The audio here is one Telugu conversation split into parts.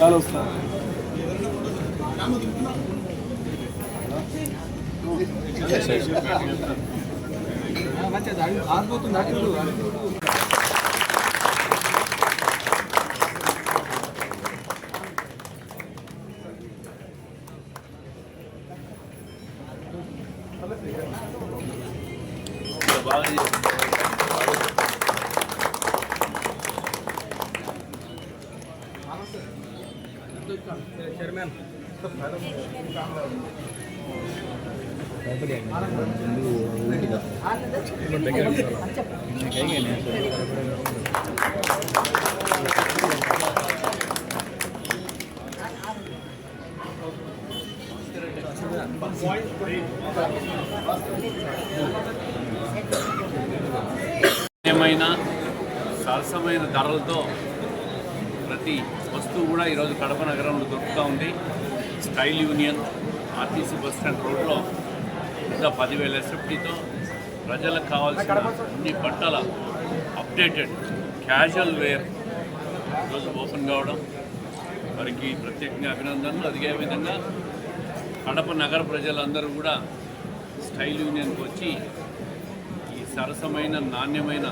ನಾನು ವಸ್ತಾನೆ ಮತ್ತೆ ಆಗ್ಬೋದು ಹಾಕಿದ್ರು Valeu. వస్తా నాణ్యమైన సరసమైన ధరలతో ప్రతి వస్తువు కూడా ఈరోజు కడప నగరంలో దొరుకుతూ ఉంది. Style Union RTC bus stand రోడ్లో పెద్ద పదివేల ఎస్ఎఫ్టీతో ప్రజలకు కావాల్సిన అన్ని బట్టల అప్డేటెడ్ క్యాజువల్ వేర్ ఈరోజు ఓపెన్ కావడం. వారికి ప్రత్యేకంగా అభినందనలు. అదే విధంగా కడప నగర ప్రజలందరూ కూడా స్టైల్ యూనియన్కి వచ్చి ఈ సరసమైన నాణ్యమైన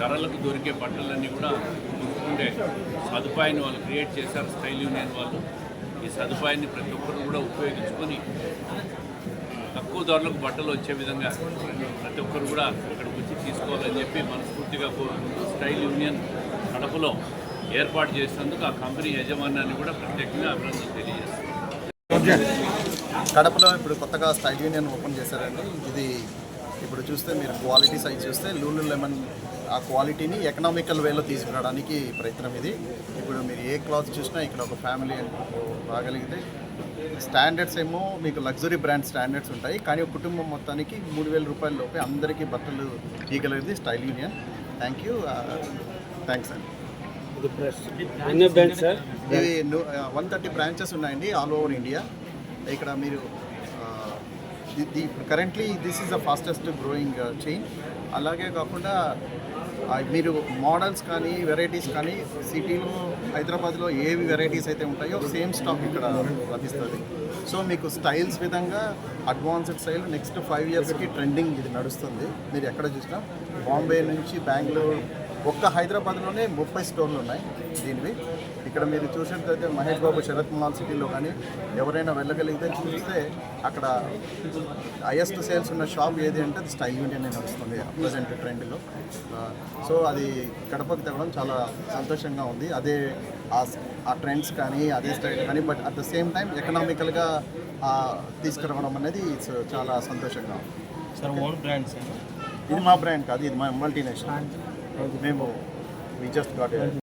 ధరలకు దొరికే బట్టలన్నీ కూడా కొనుక్కుండే సదుపాయాన్ని వాళ్ళు క్రియేట్ చేశారు స్టైల్ యూనియన్ వాళ్ళు. ఈ సదుపాయాన్ని ప్రతి ఒక్కరు కూడా ఉపయోగించుకొని తక్కువ ధరలకు బట్టలు వచ్చే విధంగా ప్రతి ఒక్కరు కూడా ఇక్కడికి వచ్చి తీసుకోవాలని చెప్పి మనస్ఫూర్తిగా కోరుకుంటూ స్టైల్ యూనియన్ కడపలో ఏర్పాటు చేసినందుకు ఆ కంపెనీ యాజమాన్యాన్ని కూడా ప్రత్యేకంగా అభినందనలు తెలియజేస్తాను కడపలో ఇప్పుడు కొత్తగా స్టైల్ యూనియన్ ఓపెన్ చేశారండి. ఇది ఇప్పుడు చూస్తే మీరు క్వాలిటీ సైజ్ చూస్తే లూలు లెమన్ ఆ క్వాలిటీని ఎకనామికల్ వేలో తీసుకురావడానికి ప్రయత్నం ఇది. ఇప్పుడు మీరు ఏ క్లాత్ చూసినా ఇక్కడ ఒక ఫ్యామిలీ రాగలిగితే స్టాండర్డ్స్ ఏమో మీకు లగ్జరీ బ్రాండ్ స్టాండర్డ్స్ ఉంటాయి. కానీ ఒక కుటుంబం మొత్తానికి మూడు వేల రూపాయల లోపే అందరికీ బట్టలు ఇవ్వగలిగింది Style Union. Thank you. Thanks అండి. ఇవి వన్ థర్టీ బ్రాంచెస్ ఉన్నాయండి ఆల్ ఓవర్ ఇండియా. ఇక్కడ మీరు currently this is the fastest growing chain అలాగే కాకుండా మీరు మోడల్స్ కానీ వెరైటీస్ కానీ సిటీలో హైదరాబాద్లో ఏవి వెరైటీస్ అయితే ఉంటాయో సేమ్ స్టాక్ ఇక్కడ లభిస్తుంది. సో మీకు స్టైల్స్ విధంగా అడ్వాన్స్డ్ స్టైల్ నెక్స్ట్ ఫైవ్ ఇయర్స్కి ట్రెండింగ్ ఇది నడుస్తుంది. మీరు ఎక్కడ చూసినా బాంబే నుంచి బెంగళూరు ఒక్క హైదరాబాద్లోనే ముప్పై స్టోర్లు ఉన్నాయి దీనివి. ఇక్కడ మీరు చూసినట్లయితే మహేష్ బాబు శరత్ మహాల్ సిటీలో కానీ ఎవరైనా వెళ్ళగలిగితే చూస్తే అక్కడ హైయెస్ట్ సేల్స్ ఉన్న షాప్ ఏది అంటే అది స్టైల్ యూనియన్ నడుస్తుంది ప్రజెంట్ ట్రెండ్లో. సో అది కడపకి తగ్గడం చాలా సంతోషంగా ఉంది. అదే ఆ ట్రెండ్స్ కానీ అదే స్టైల్ కానీ but at the same time ఎకనామికల్గా తీసుకురావడం అనేది చాలా సంతోషంగా ఉంది. Sir own brand sir? ఇది మా బ్రాండ్ కాదు ఇది మా multinational Memo. we just got it.